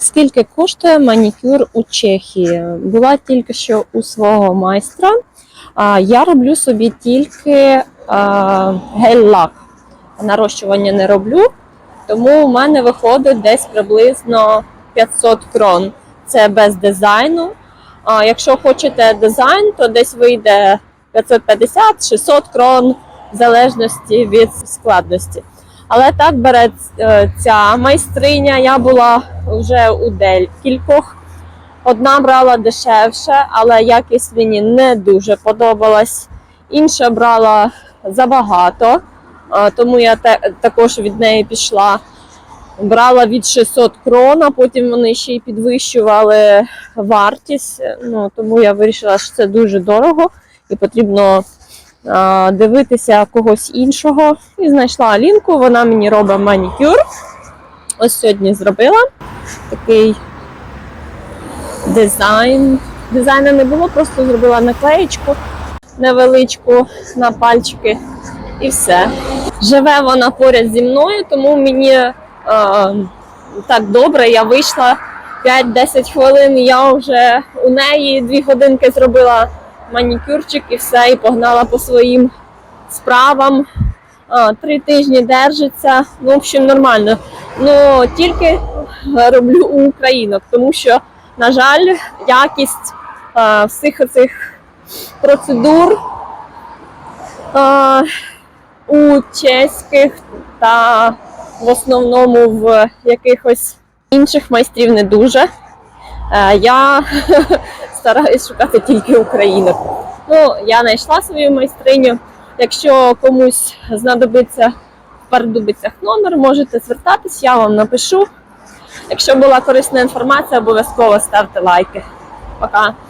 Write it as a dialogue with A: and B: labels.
A: Скільки коштує манікюр у Чехії? Була тільки що у свого майстра. Я роблю собі тільки гель-лак. Нарощування не роблю, тому у мене виходить десь приблизно 500 крон. Це без дизайну. Якщо хочете дизайн, то десь вийде 550-600 крон в залежності від складності. Але так бере е, ця майстриня. Я була вже у декількох. Одна брала дешевше, але якість мені не дуже подобалась. Інша брала забагато, тому я також від неї пішла. Брала від 600 крон, а потім вони ще й підвищували вартість. Ну, тому я вирішила, що це дуже дорого і потрібно а, дивитися когось іншого. І знайшла Алінку, вона мені робить манікюр. Ось сьогодні зробила такий дизайн. Дизайну не було, просто зробила наклеєчку невеличку на пальчики і все. Живе вона поряд зі мною, тому мені е, так добре. Я вийшла 5-10 хвилин. Я вже у неї 2 годинки зробила манікюрчик і все, і погнала по своїм справам. Три тижні держиться. Ну, в общем, нормально. Ну тільки роблю у українок, тому що, на жаль, якість а, всіх цих процедур а, у чеських та в основному в якихось інших майстрів не дуже. Е, Я стараюсь шукати тільки українок. Ну, я знайшла свою майстриню. Якщо комусь знадобиться Пардубицях номер, можете звертатись, я вам напишу. Якщо була корисна інформація, обов'язково ставте лайки. Пока.